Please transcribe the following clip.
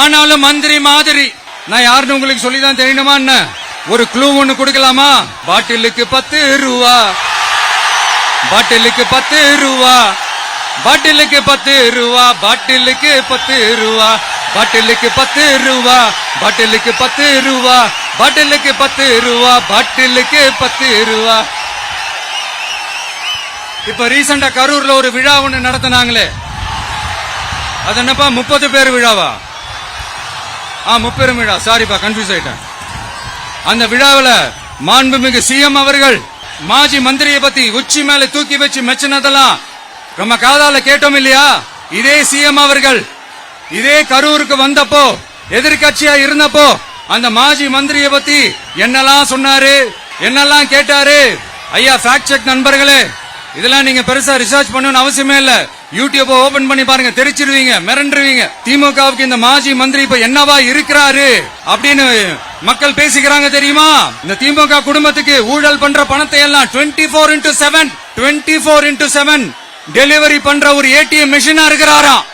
ஆனாலும் மந்திரி மாதிரி. நான் யாருன்னு உங்களுக்கு சொல்லிதான் தெரியணுமா என்ன? ஒரு க்ளூ ஒண்ணு கொடுக்கலாமா? பாட்டிலுக்கு பத்து ரூபா பாட்டிலுக்கு பத்து ரூபா பாட்டிலுக்கு பத்து ரூபா பாட்டிலுக்கு பத்து ரூபா பாட்டிலுக்கு பத்து ரூபா பாட்டிலுக்கு பத்து ரூபா பாட்டிலுக்கு பத்து ரூபா பாட்டிலுக்கு பத்து ரூபா இப்ப ரீசெண்டா கரூர்ல ஒரு விழா ஒண்ணு நடத்தினாங்களே. அது என்னப்பா முப்பது பேர் விழாவா? ஆ முப்பெரும் விழா. சாரிப்பா கன்ஃபியூஸ் ஆயிட்டேன். அந்த விழாவில் மாண்புமிகு சிஎம் அவர்கள் மாஜி மந்திரியை பத்தி உச்சி மேல தூக்கி வச்சு மெச்சினதெல்லாம் நம்ம காதால கேட்டோம் இல்லையா? இதே சிஎம் அவர்கள் இதே கரூருக்கு வந்தப்போ எதிர்கட்சியா இருந்தப்போ அந்த மாஜி மந்திரியை பத்தி என்னெல்லாம் சொன்னாரு என்னெல்லாம் கேட்டாரு? ஐயா ஃபேக்ட் செக் நண்பர்களே இதெல்லாம் நீங்க பெருசா ரிசர்ச் பண்ணணும்னு அவசியமே இல்ல. யூடியூப் ஓபன் பண்ணி பாருங்க தெரிச்சிருவீங்க மிரண்டுருவீங்க. திமுகவுக்கு இந்த மாஜி மந்திரி இப்ப என்னவா இருக்கிறாரு அப்படின்னு மக்கள் பேசிக்கிறாங்க தெரியுமா? இந்த திமுக குடும்பத்துக்கு ஊழல் பண்ற பணத்தை எல்லாம் twenty four into seven twenty four into seven delivery பண்ற ஒரு ஏடிஎம் மிஷினா இருக்கிறாராம்.